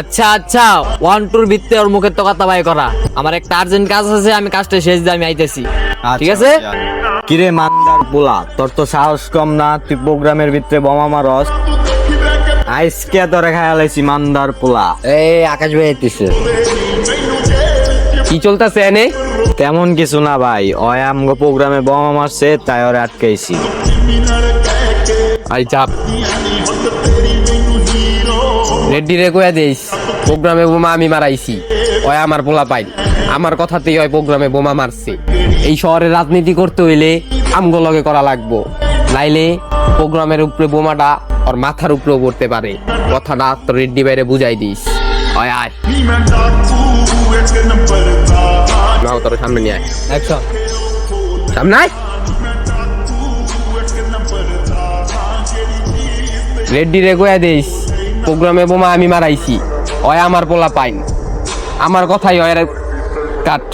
আচ্ছা আচ্ছা ওয়ান টুর ভিত্তে ওর মুখের তো কথা বাই করা। আমার একটা আর্জেন্ট কাজ আছে আমি কাজটা শেষ দিয়ে আমি আইতেছি। ঠিক আছে? কিরে মান্দার পোলা তোর তো সাহস কম না তুই প্রোগ্রামের ভিতরে বোমা মারস? আইসকে তোরে খায়ালাইছি মান্দার পোলা। এই আকাশ ভাই আইতেছে। কি চলতেছে এনে? তেমন কিছু না ভাই ওই আমগো প্রোগ্রামে বোমা মারছে তাই ওরে আটকাইছি। আই চাপ। রেড্ডি রে কয়া দিস প্রোগ্রামে বোমা আমি মারাইছি। ওই আমার পোলা পাই আমার কথাতেই ওই প্রোগ্রামে বোমা মারছে। এই শহরে রাজনীতি করতে হইলে আমগো লগে করা লাগবো। নাইলে প্রোগ্রামের উপরে বোমাটা ওর মাথার উপরেও পড়তে পারে। কথাটা তো রেড্ডি বাইরে বুঝাই দিস। ওই আয়। নাও তোর সামনে নিয়ে আয়। একশো সামনে আয়। রেড্ডি রে কয়া দিস প্রোগ্রামে বোমা আমি মারাইছি অয় আমার পোলা পাইন। আমার কথাই অয়ের কাট।